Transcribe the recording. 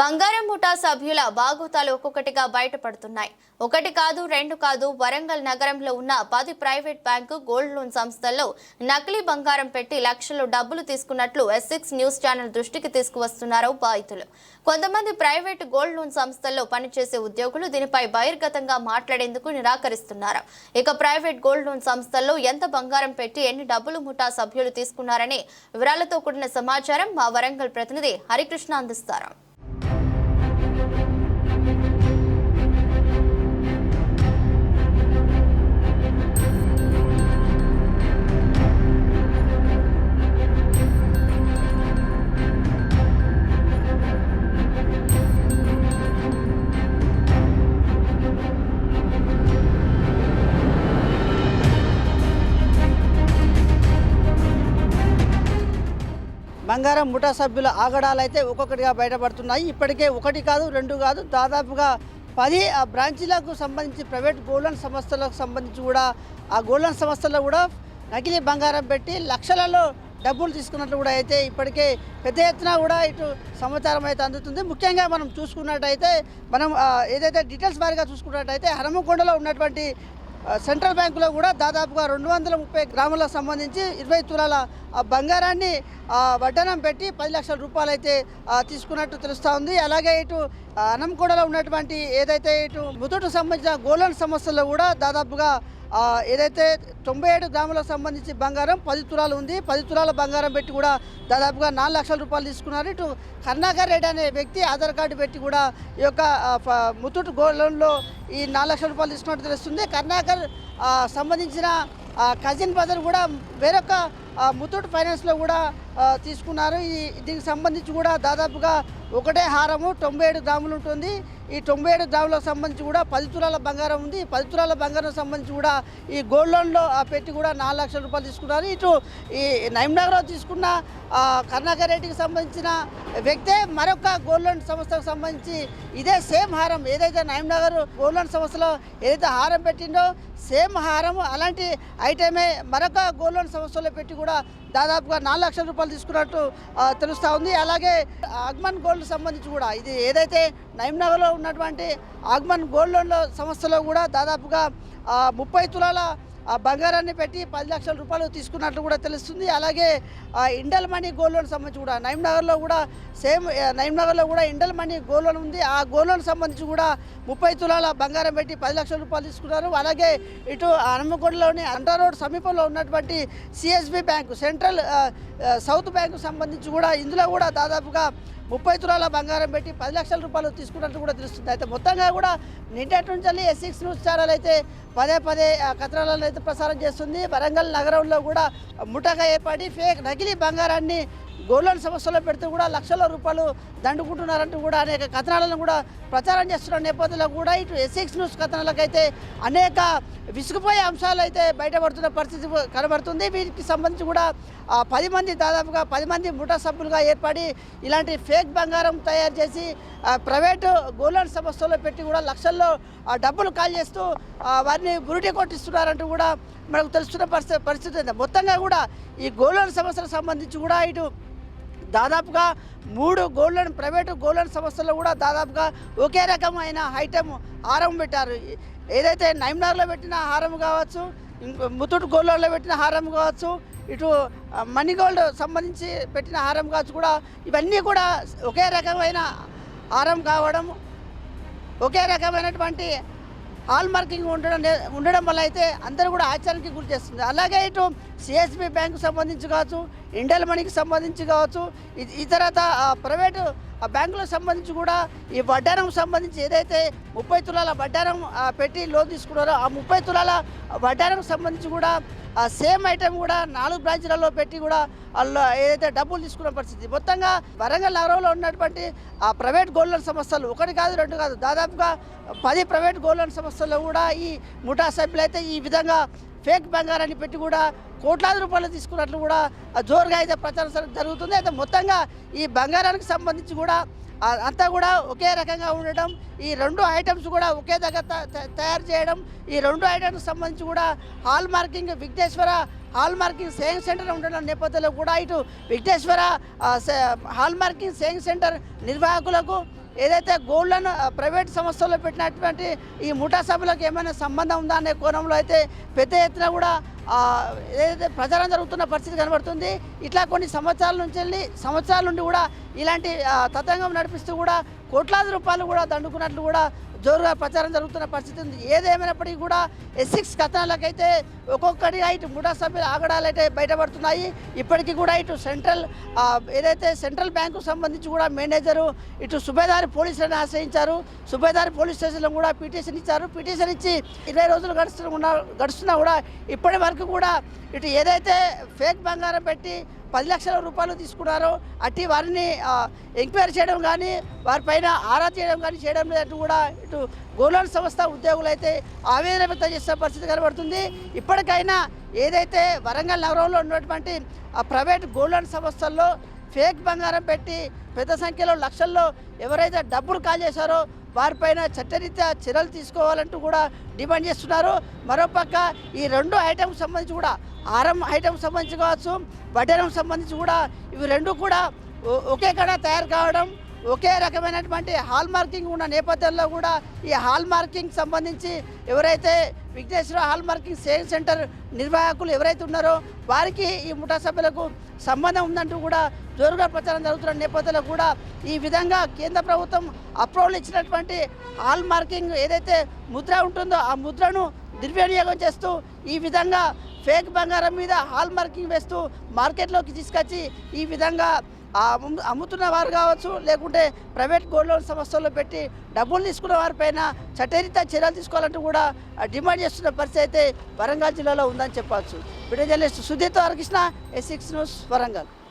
బంగారం ముఠా సభ్యుల బాగోతాలు ఒక్కొక్కటిగా బయటపడుతున్నాయి. ఒకటి కాదు రెండు కాదు వరంగల్ నగరంలో ఉన్న పది ప్రైవేట్ బ్యాంకు గోల్డ్ లోన్ సంస్థల్లో నకిలీ బంగారం పెట్టి లక్షలు డబ్బులు తీసుకున్నట్లు ఎస్సిక్స్ న్యూస్ ఛానల్ దృష్టికి తీసుకువస్తున్నారు బాధితులు. కొంతమంది ప్రైవేట్ గోల్డ్ లోన్ సంస్థల్లో పనిచేసే ఉద్యోగులు దీనిపై బహిర్గతంగా మాట్లాడేందుకు నిరాకరిస్తున్నారు. ఇక ప్రైవేట్ గోల్డ్ లోన్ సంస్థల్లో ఎంత బంగారం పెట్టి ఎన్ని డబ్బులు ముఠా సభ్యులు తీసుకున్నారనే వివరాలతో కూడిన సమాచారం మా వరంగల్ ప్రతినిధి హరికృష్ణ అందిస్తారు. బంగారం ముఠా సభ్యుల ఆగడాలు అయితే ఒక్కొక్కటిగా బయటపడుతున్నాయి. ఇప్పటికే ఒకటి కాదు రెండు కాదు దాదాపుగా పది ఆ బ్రాంచీలకు సంబంధించి ప్రైవేట్ గోల్డెన్ సంస్థలకు సంబంధించి కూడా ఆ గోల్డెన్ సంస్థల్లో కూడా నకిలీ బంగారం పెట్టి లక్షలలో డబ్బులు తీసుకున్నట్లు కూడా అయితే ఇప్పటికే పెద్ద ఎత్తున కూడా ఇటు సమాచారం అయితే అందుతుంది. ముఖ్యంగా మనం చూసుకున్నట్టయితే మనం ఏదైతే డీటెయిల్స్ వారిగా చూసుకున్నట్టయితే హనుమకొండలో ఉన్నటువంటి సెంట్రల్ బ్యాంకులో కూడా దాదాపుగా రెండు వందల ముప్పై గ్రాములకు సంబంధించి ఇరవై తులాల ఆ బంగారాన్ని వడ్డనం పెట్టి పది లక్షల రూపాయలు అయితే తీసుకున్నట్టు తెలుస్తూ ఉంది. అలాగే ఇటు అనంకూడలో ఉన్నటువంటి ఏదైతే ఇటు ముదుటకు సంబంధించిన గోల్డెన్ సమస్యల్లో కూడా దాదాపుగా ఏదైతే తొంభై ఏడు గ్రాములకు సంబంధించి బంగారం పది తులాలు ఉంది పది తులాల బంగారం పెట్టి కూడా దాదాపుగా నాలుగు లక్షల రూపాయలు తీసుకున్నారు. ఇటు కర్ణాకర్ రెడ్డి అనే వ్యక్తి ఆధార్ కార్డు పెట్టి కూడా ఈ యొక్క ఆ, ముత్తూట్ గోల్డ్ లోన్లో ఈ నాలుగు లక్షల రూపాయలు తీసుకున్నట్టు తెలుస్తుంది. కర్ణాకర్ సంబంధించిన కజిన్ బ్రదర్ కూడా వేరొక ఆ, ముత్తూట్ ఫైనాన్స్లో కూడా తీసుకున్నారు. ఈ దీనికి సంబంధించి కూడా దాదాపుగా ఒకటే హారము తొంభై ఏడు గ్రాములు ఉంటుంది. ఈ తొంభై ఏడు గ్రాములకు సంబంధించి కూడా పది తులాల బంగారం ఉంది. పది తులాల బంగారం సంబంధించి కూడా ఈ గోల్డ్ లోన్లో పెట్టి కూడా నాలుగు లక్షల రూపాయలు తీసుకున్నారు. ఇటు ఈ నైమ్నగర్లో తీసుకున్న కర్ణాకర్ రెడ్డికి సంబంధించిన వ్యక్తే మరొక గోల్డ్ లోన్ సంస్థకు సంబంధించి ఇదే సేమ్ హారం. ఏదైతే నైమ్నగర్ గోల్డ్ లోన్ సంస్థలో ఏదైతే హారం పెట్టిండో సేమ్ హారం అలాంటి ఐటమే మరొక గోల్డ్ లోన్ సంస్థలో పెట్టి కూడా దాదాపుగా నాలుగు లక్షల రూపాయలు తీసుకున్నట్టు తెలుస్తూ ఉంది. అలాగే అగ్మన్ గోల్డ్ సంబంధించి కూడా ఇది ఏదైతే నైమ్నగర్లో ఉన్నటువంటి ఆగ్మన్ గోల్డ్ లోన్ల సంస్థలో కూడా దాదాపుగా ముప్పై తులాల బంగారాన్ని పెట్టి పది లక్షల రూపాయలు తీసుకున్నట్లు కూడా తెలుస్తుంది. అలాగే ఇండల్ మనీ గోల్డ్ లోన్ సంబంధించి కూడా నైమ్నగర్లో కూడా సేమ్ ఆ, కూడా ఇండల్ మనీ గోల్డ్ లోన్ ఉంది. ఆ గోల్డ్ లోన్ సంబంధించి కూడా ముప్పై తులాల బంగారం పెట్టి పది లక్షల రూపాయలు తీసుకున్నారు. అలాగే ఇటు హనుమకొండలోని అండర్ రోడ్ సమీపంలో ఉన్నటువంటి CSB bank central south bank సంబంధించి కూడా ఇందులో కూడా దాదాపుగా ముప్పై తులాల బంగారం పెట్టి పది లక్షల రూపాయలు తీసుకున్నట్టు కూడా తెలుస్తుంది. అయితే మొత్తంగా కూడా నిన్నటి నుంచి ఎస్సిక్స్ న్యూస్ ఛానల్ అయితే పదే పదే కథనాలను అయితే ప్రసారం చేస్తుంది. వరంగల్ నగరంలో కూడా ముఠగా ఏర్పడి ఫేక్ నకిలీ బంగారాన్ని గోల్డెన్ సమస్యలో పెడితే కూడా లక్షల రూపాయలు దండుకుంటున్నారంటూ కూడా అనేక కథనాలను కూడా ప్రచారం చేస్తున్న నేపథ్యంలో కూడా ఇటు ఎస్ఎక్స్ న్యూస్ కథనాలకైతే అనేక విసుగుపోయే అంశాలు అయితే బయటపడుతున్న పరిస్థితి కనబడుతుంది. వీటికి సంబంధించి కూడా పది మంది దాదాపుగా పది మంది ముఠా సభ్యులుగా ఏర్పడి ఇలాంటి ఫేక్ బంగారం తయారు చేసి ప్రైవేటు గోల్డెన్ సంస్థలో పెట్టి కూడా లక్షల్లో ఆ, డబ్బులు కాల్ చేస్తూ వారిని బురుటి కొట్టిస్తున్నారంటూ కూడా మనకు తెలుస్తున్న పరిస్థితి పరిస్థితి మొత్తంగా కూడా ఈ గోల్డెన్ సమస్యలకు సంబంధించి కూడా ఇటు దాదాపుగా మూడు గోల్డ్ ప్రైవేటు గోల్డెన్ సంస్థల్లో కూడా దాదాపుగా ఒకే రకమైన ఐటెం హారం పెట్టారు. ఏదైతే నైమ్నార్లో పెట్టిన హారం కావచ్చు ఇంకో ముత్తూట్ గోల్డ్లో పెట్టిన హారం కావచ్చు ఇటు మనీ గోల్డ్ సంబంధించి పెట్టిన హారం కావచ్చు కూడా ఇవన్నీ కూడా ఒకే రకమైన హారం కావడం ఒకే రకమైనటువంటి హాల్ మార్కింగ్ ఉండడం ఉండడం వల్ల అయితే అందరూ కూడా ఆశ్చర్యానికి గురి చేస్తుంది అలాగే ఇటు సిఎస్బి బ్యాంకు సంబంధించి కావచ్చు ఇండియల్ మనీకి సంబంధించి కావచ్చు ఇతరత ప్రైవేటు బ్యాంకులకు సంబంధించి కూడా ఈ వడ్డారం సంబంధించి ఏదైతే ముప్పై తులాల వడ్డారం పెట్టి లోన్ తీసుకున్నారో ఆ ముప్పై తులాల వడ్డారం సంబంధించి కూడా ఆ సేమ్ ఐటమ్ కూడా నాలుగు బ్రాంచ్లలో పెట్టి కూడా వాళ్ళు ఏదైతే డబ్బులు తీసుకున్న పరిస్థితి. మొత్తంగా వరంగల్ నగరంలో ఉన్నటువంటి ఆ ప్రైవేట్ గోల్డ్ లోన్ సంస్థలు ఒకటి కాదు రెండు కాదు దాదాపుగా పది ప్రైవేట్ గోల్డ్ లోన్ సంస్థల్లో కూడా ఈ ముఠా సభ్యులు అయితే ఈ విధంగా ఫేక్ బంగారాన్ని పెట్టి కూడా కోట్లాది రూపాయలు తీసుకున్నట్లు కూడా జోరుగా అయితే ప్రచారం జరుగుతుంది. అయితే మొత్తంగా ఈ బంగారానికి సంబంధించి కూడా అంతా కూడా ఒకే రకంగా ఉండడం ఈ రెండు ఐటమ్స్ కూడా ఒకే దగ్గర త- తయారు చేయడం ఈ రెండు ఐటమ్స్ సంబంధించి కూడా hall marking Vighneshwara hall marking saving centre ఉండడం నేపథ్యంలో కూడా ఇటు విఘ్నేశ్వర సే- హాల్ మార్కింగ్ సేవింగ్ సెంటర్ నిర్వాహకులకు ఏదైతే గోల్డ్లను ప్రైవేట్ సంస్థల్లో పెట్టినటువంటి ఈ ముఠా సభలకు ఏమైనా సంబంధం ఉందా అనే కోణంలో అయితే పెద్ద ఎత్తున కూడా ఏదైతే ప్రచారం జరుగుతున్న పరిస్థితి కనబడుతుంది ఇట్లా కొన్ని సంవత్సరాల నుంచి వెళ్ళి సంవత్సరాల నుండి కూడా ఇలాంటి తతంగం నడిపిస్తూ కూడా కోట్లాది రూపాయలు కూడా దండుకున్నట్లు కూడా జోరుగా ప్రచారం జరుగుతున్న పరిస్థితి ఉంది. ఏదేమైనప్పటికీ కూడా ఎస్సిక్స్ కథనాలకైతే ఒక్కొక్కటి ఇటు ముఠా సభ్యులు ఆగడాలైతే బయటపడుతున్నాయి. ఇప్పటికీ కూడా ఇటు సెంట్రల్ ఏదైతే సెంట్రల్ బ్యాంకు సంబంధించి కూడా మేనేజరు ఇటు సుబేదారి పోలీసులను ఆశ్రయించారు. సుబేదారి పోలీస్ స్టేషన్లో కూడా పిటిషన్ ఇచ్చారు. పిటిషన్ ఇచ్చి ఇరవై రోజులు గడుస్తున్న గడుస్తున్నా కూడా ఇప్పటి వరకు కూడా ఇటు ఏదైతే ఫేక్ బంగారం పెట్టి పది లక్షల రూపాయలు తీసుకున్నారో అట్టి వారిని ఎంక్వైరీ చేయడం కానీ వారిపైన ఆరా తీయడం కానీ చేయడం లేదంటూ కూడా ఇటు గోల్డ్ సంస్థ ఉద్యోగులు అయితే ఆవేదన వ్యక్తం చేసిన పరిస్థితి కనబడుతుంది. ఇప్పటికైనా ఏదైతే వరంగల్ నగరంలో ఉన్నటువంటి ప్రైవేట్ గోల్డ్ సంస్థల్లో ఫేక్ బంగారం పెట్టి పెద్ద సంఖ్యలో లక్షల్లో ఎవరైతే డబ్బులు కాల్ చేశారో వారిపైన చట్టరీత్యా చర్యలు తీసుకోవాలంటూ కూడా డిమాండ్ చేస్తున్నారు. మరోపక్క ఈ రెండు ఐటెంకి సంబంధించి కూడా ఆరం ఐటమ్ సంబంధించి కావచ్చు వడ్డనం సంబంధించి కూడా ఇవి రెండు కూడా ఒకే కడ తయారు కావడం ఒకే రకమైనటువంటి హాల్ మార్కింగ్ ఉన్న నేపథ్యంలో కూడా ఈ హాల్ మార్కింగ్ సంబంధించి ఎవరైతే Vighneshwara hall marking sale centre నిర్వాహకులు ఎవరైతే ఉన్నారో వారికి ఈ ముఠా సభ్యులకు సంబంధం ఉందంటూ కూడా జోరుగా ప్రచారం జరుగుతున్న నేపథ్యంలో కూడా ఈ విధంగా కేంద్ర ప్రభుత్వం అప్రూవల్ ఇచ్చినటువంటి హాల్ మార్కింగ్ ఏదైతే ముద్ర ఉంటుందో ఆ ముద్రను దుర్వినియోగం చేస్తూ ఈ విధంగా ఫేక్ బంగారం మీద హాల్ మార్కింగ్ వేస్తూ మార్కెట్లోకి తీసుకొచ్చి ఈ విధంగా అమ్ముతున్న వారు కావచ్చు లేకుంటే ప్రైవేట్ గోల్డ్ లోన్ సంస్థల్లో పెట్టి డబ్బులు తీసుకున్న వారిపైన చట్టరీత చర్యలు తీసుకోవాలంటూ కూడా డిమాండ్ చేస్తున్న పరిస్థితి అయితే వరంగల్ జిల్లాలో ఉందని చెప్పవచ్చు. Video journalist Sudheer Harakrishna S six news Warangal.